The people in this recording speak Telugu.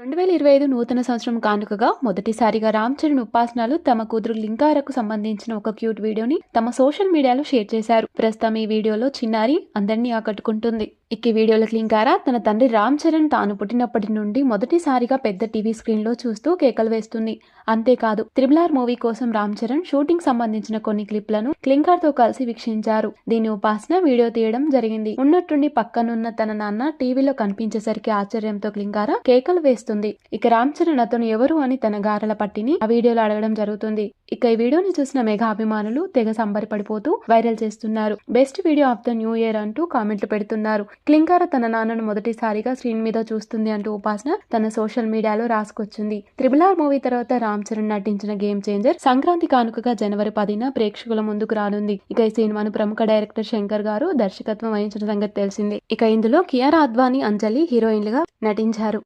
రెండు వేల ఇరవై ఐదు నూతన సంవత్సరం కానుకగా మొదటిసారిగా రామ్ చరణ్ ఉపాసనాలు తమ కూతురు లింకారకు సంబంధించిన ఒక క్యూట్ వీడియోని తమ సోషల్ మీడియాలో షేర్ చేశారు. ప్రస్తుతం ఈ వీడియోలో చిన్నారి అందరినీ ఆకట్టుకుంటుంది. ఇక వీడియోలకు వీడియోలో లింగారా తన తండ్రి రామ్ చరణ్ తాను పుట్టినప్పటి నుండి మొదటిసారిగా పెద్ద టీవీ స్క్రీన్లో చూస్తూ కేకలు వేస్తుంది. అంతేకాదు త్రిబుల్ ఆర్ మూవీ కోసం రామ్ చరణ్ షూటింగ్ సంబంధించిన కొన్ని క్లిప్లను క్లింకార్తో కలిసి వీక్షించారు. దీని ఉపాసన వీడియో తీయడం జరిగింది. ఉన్నట్టుండి పక్కనున్న తన నాన్న టీవీలో కనిపించేసరికి ఆశ్చర్యంతో క్లింకార కేకలు వేస్తుంది. ఇక రామ్ చరణ్ అతను ఎవరు అని తన గారల పట్టిని ఆ వీడియోలో అడగడం జరుగుతుంది. ఇక ఈ వీడియోని చూసిన మెగా అభిమానులు తెగ సంబరపడిపోతూ వైరల్ చేస్తున్నారు. Best video of the new year అంటూ కామెంట్లు పెడుతున్నారు. క్లింకార తన నాన్నను మొదటిసారిగా స్క్రీన్ మీద చూస్తుంది అంటూ ఉపాసన తన సోషల్ మీడియాలో రాసుకొచ్చింది. త్రిబుల్ ఆర్ మూవీ తర్వాత రామ్ చరణ్ నటించిన గేమ్ చేంజర్ సంక్రాంతి కానుకగా జనవరి పదిన ప్రేక్షకుల ముందుకు రానుంది. ఇక ఈ సినిమాను ప్రముఖ డైరెక్టర్ శంకర్ గారు దర్శకత్వం వహించిన సంగతి తెలిసింది. ఇక ఇందులో కియార్ అద్వానీ అంజలి హీరోయిన్లుగా నటించారు.